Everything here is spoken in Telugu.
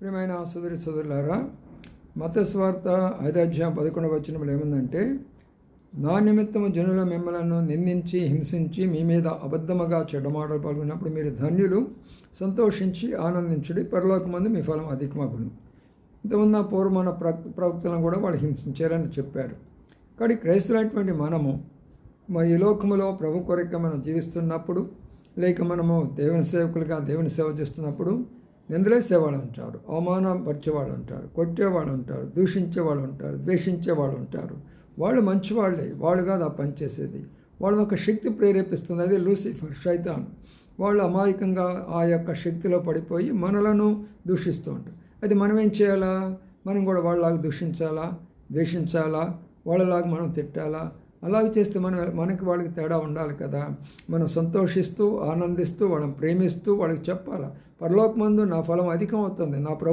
ప్రియమైన సోదరి సోదరులారా మతస్వార్త ఐదాధ్యాయం పదకొండవ వచనంలో ఏముందంటే నా నిమిత్తము జనుల మిమ్మలను నిందించి హింసించి మీ మీద అబద్ధముగా చెడ్డమాటలు పాల్గొన్నప్పుడు మీరు ధన్యులు సంతోషించి ఆనందించుడి పరలోకమందు మీ ఫలం అధికమగును. ఇంతకుముందు నా పూర్వమైన ప్ర ప్రవక్తలను కూడా వాళ్ళు హింసించారని చెప్పారు. కానీ క్రైస్తులైనటువంటి మనము మా ఈ లోకములో ప్రభు కొరక మనం జీవిస్తున్నప్పుడు లేక మనము దేవుని సేవకులుగా దేవుని సేవ చేస్తున్నప్పుడు నిందలేసేవాళ్ళు ఉంటారు అవమానపరిచేవాళ్ళు ఉంటారు కొట్టేవాళ్ళు ఉంటారు దూషించేవాళ్ళు ఉంటారు ద్వేషించేవాళ్ళు ఉంటారు వాళ్ళు మంచివాళ్ళే వాళ్ళు కాదు ఆ పని చేసేది. వాళ్ళని ఒక శక్తి ప్రేరేపిస్తుంది అది లూసిఫర్ శైతాన్. వాళ్ళు అమాయకంగా ఆ యొక్క శక్తిలో పడిపోయి మనలను దూషిస్తూ ఉంటారు. అది మనం ఏం చేయాలా? మనం కూడా వాళ్ళలాగా దూషించాలా? ద్వేషించాలా? వాళ్ళలాగా మనం తిట్టాలా? అలాగ చేస్తే మన మనకి వాళ్ళకి తేడా ఉండాలి కదా. మనం సంతోషిస్తూ ఆనందిస్తూ వాళ్ళని ప్రేమిస్తూ వాళ్ళకి చెప్పాలి? పరలోకమందు నా ఫలం అధికం అవుతుంది నా ప్రభు